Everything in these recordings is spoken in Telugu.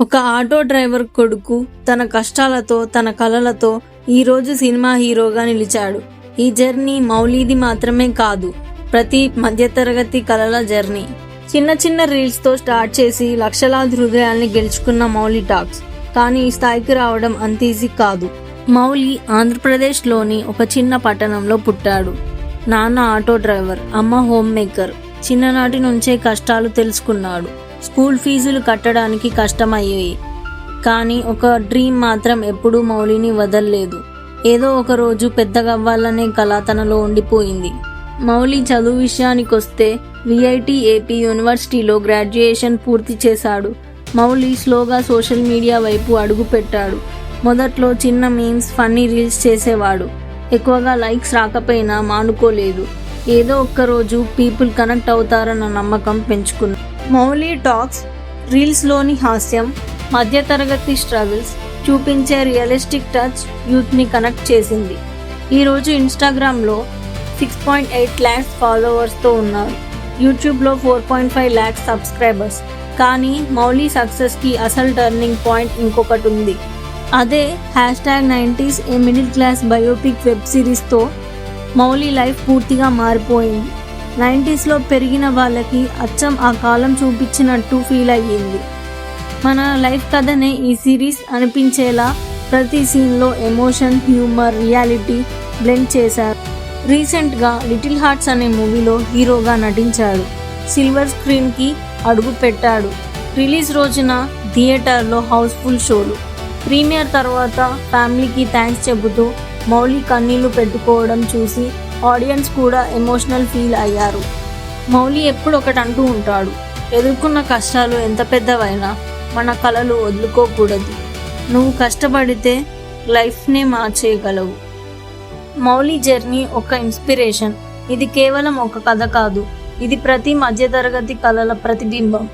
ఒక ఆటో డ్రైవర్ కొడుకు తన కష్టాలతో తన కలలతో ఈరోజు సినిమా హీరోగా నిలిచాడు. ఈ జర్నీ మౌలీది మాత్రమే కాదు ప్రతి మధ్యతరగతి కలల జర్నీ. చిన్న చిన్న రీల్స్తో స్టార్ట్ చేసి లక్షలాది హృదయాల్ని గెలుచుకున్న మౌలి టాక్స్. కానీ ఈ స్థాయికి రావడం అంత ఈజీ కాదు. మౌలి ఆంధ్రప్రదేశ్లోని ఒక చిన్న పట్టణంలో పుట్టాడు. నాన్న ఆటో డ్రైవర్ అమ్మ హోమ్ మేకర్. చిన్ననాటి నుంచే కష్టాలు తెలుసుకున్నాడు. స్కూల్ ఫీజులు కట్టడానికి కష్టమయ్యాయి. కానీ ఒక డ్రీమ్ మాత్రం ఎప్పుడూ మౌలిని వదల్లేదు. ఏదో ఒక రోజు పెద్దగవ్వాలనే కళ తనలో ఉండిపోయింది. మౌలి చదువు విషయానికొస్తే విఐటి ఏపీ యూనివర్సిటీలో గ్రాడ్యుయేషన్ పూర్తి చేశాడు. మౌలి స్లోగా సోషల్ మీడియా వైపు అడుగు పెట్టాడు మొదట్లో చిన్న మీమ్స్ ఫన్నీ రీల్స్ చేసేవాడు. ఎక్కువగా లైక్స్ రాకపోయినా మానుకోలేదు. ఏదో ఒక్క రోజు పీపుల్ కనెక్ట్ అవుతారన్న నమ్మకం పెంచుకున్నాడు. మౌలీ టాక్స్ రీల్స్లోని హాస్యం మధ్యతరగతి స్ట్రగుల్స్ చూపించే రియలిస్టిక్ టచ్ యూత్ని కనెక్ట్ చేసింది. ఈరోజు ఇన్స్టాగ్రామ్లో సిక్స్ పాయింట్ ఎయిట్ ల్యాక్స్ ఫాలోవర్స్తో ఉన్నారు. యూట్యూబ్లో four point five lakhs subscribers. కానీ మౌలీ సక్సెస్కి అసలు టర్నింగ్ పాయింట్ ఇంకొకటి ఉంది. అదే hashtag nineties a middle class biopic web సిరీస్తో Mouli life పూర్తిగా మారిపోయింది. నైంటీస్లో పెరిగిన వాళ్ళకి అచ్చం ఆ కాలం చూపించినట్టు ఫీల్ అయ్యింది. మన లైఫ్ కథనే ఈ సిరీస్ అనిపించేలా ప్రతి సీన్లో ఎమోషన్ హ్యూమర్ రియాలిటీ బ్లెండ్ చేశారు. రీసెంట్గా లిటిల్ హార్ట్స్ అనే మూవీలో హీరోగా నటించాడు సిల్వర్ స్క్రీన్కి అడుగు పెట్టాడు. రిలీజ్ రోజున థియేటర్లో హౌస్ఫుల్ షోలు. ప్రీమియర్ తర్వాత ఫ్యామిలీకి థ్యాంక్స్ చెబుతూ మౌలి కన్నీళ్ళు పెట్టుకోవడం చూసి ఆడియన్స్ కూడా ఎమోషనల్ ఫీల్ అయ్యారు. మౌలి ఎప్పుడు ఒకటి అంటూ ఉంటాడు. ఎదుర్కొన్న కష్టాలు ఎంత పెద్దవైనా మన కళలు వదులుకోకూడదు. నువ్వు కష్టపడితే లైఫ్నే మార్చేయగలవు. మౌలి జర్నీ ఒక ఇన్స్పిరేషన్. ఇది కేవలం ఒక కథ కాదు. ఇది ప్రతి మధ్యతరగతి కళల ప్రతిబింబం.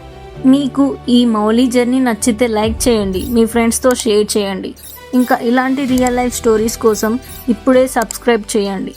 మీకు ఈ మౌలి జర్నీ నచ్చితే లైక్ చేయండి. మీ ఫ్రెండ్స్తో షేర్ చేయండి. ఇంకా ఇలాంటి రియల్ లైఫ్ స్టోరీస్ కోసం ఇప్పుడే సబ్స్క్రైబ్ చేయండి.